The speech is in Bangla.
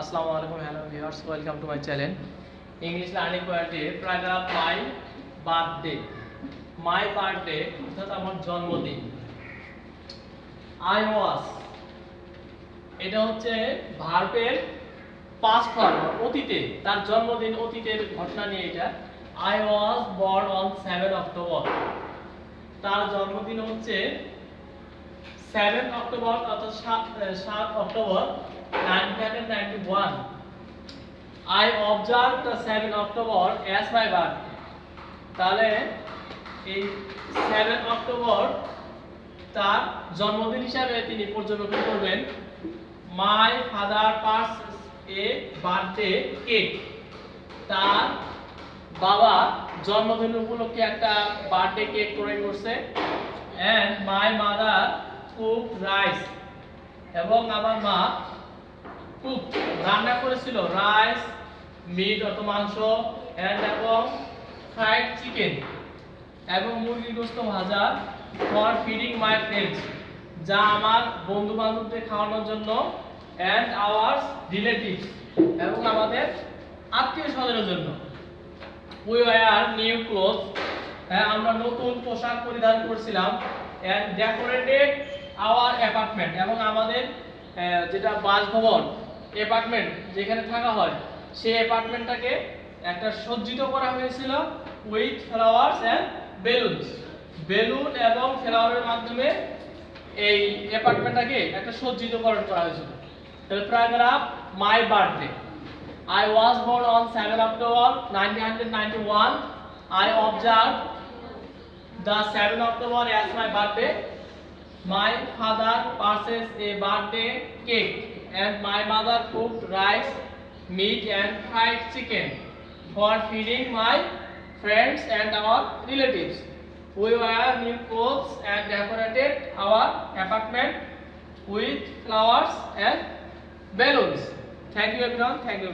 আসসালামু আলাইকুম, hello viewers, welcome to my channel. English learning পয়েন্টে paragraph my birthday my birthday অর্থাৎ আমার জন্মদিন। আই ওয়াজ এটা হচ্ছে ভার্বের পাস্ট ফর্ম অতীতে, তার জন্মদিন, অতীতের ঘটনা নিয়ে এটা। I was born on seven October তার জন্মদিন হচ্ছে সেভেন অক্টোবর অর্থাৎ সাত সাত October nineteen ninety one I observe the seven October as my birth তাহলে এই সেভেন অক্টোবর তার জন্মদিন হিসাবে তিনি পর্যবেক্ষণ করবেন my father purchase a birthday cake তার বাবা জন্মদিন উপলক্ষে একটা বার্থডে কেক ক্রয় করছে and my mother cook rice এবং আমার মা কুক রান্না করেছিল, রাইস, মিট অত মাংস অ্যান্ড এবং ফ্রাইড চিকেন এবং মুরগি গোস্ত ভাজা ফর ফিডিং মাই ফ্রেন্ডস যা আমার বন্ধু বান্ধবদের খাওয়ানোর জন্য অ্যান্ড আওয়ার্স রিলেটিভস এবং আমাদের আত্মীয় স্বজনের জন্য। উই ওয়ার নিউ ক্লোথ হ্যাঁ আমরা নতুন পোশাক পরিধান করছিলাম অ্যান্ড ডেকোরেটেড অ্যাপার্টমেন্ট এবং আমাদের যেটা বাসভবন অ্যাপার্টমেন্ট যেখানে থাকা হয়, সেই অ্যাপার্টমেন্টটাকে একটা সজ্জিত করা হয়েছিল with flowers and balloons balloon এবং ফ্লাওয়ারের মাধ্যমে এই অ্যাপার্টমেন্টটাকে একটা সজ্জিতকরণ করা হয়েছিল তাহলে paragraph my birthday I was born on 7 October 1991. I observed the 7 October as my birthday. My father purchased a birthday cake and my mother cooked rice, meat and fried chicken for feeding my friends and our relatives. We wear new clothes and decorated our apartment with flowers and balloons. Thank you everyone. Thank you.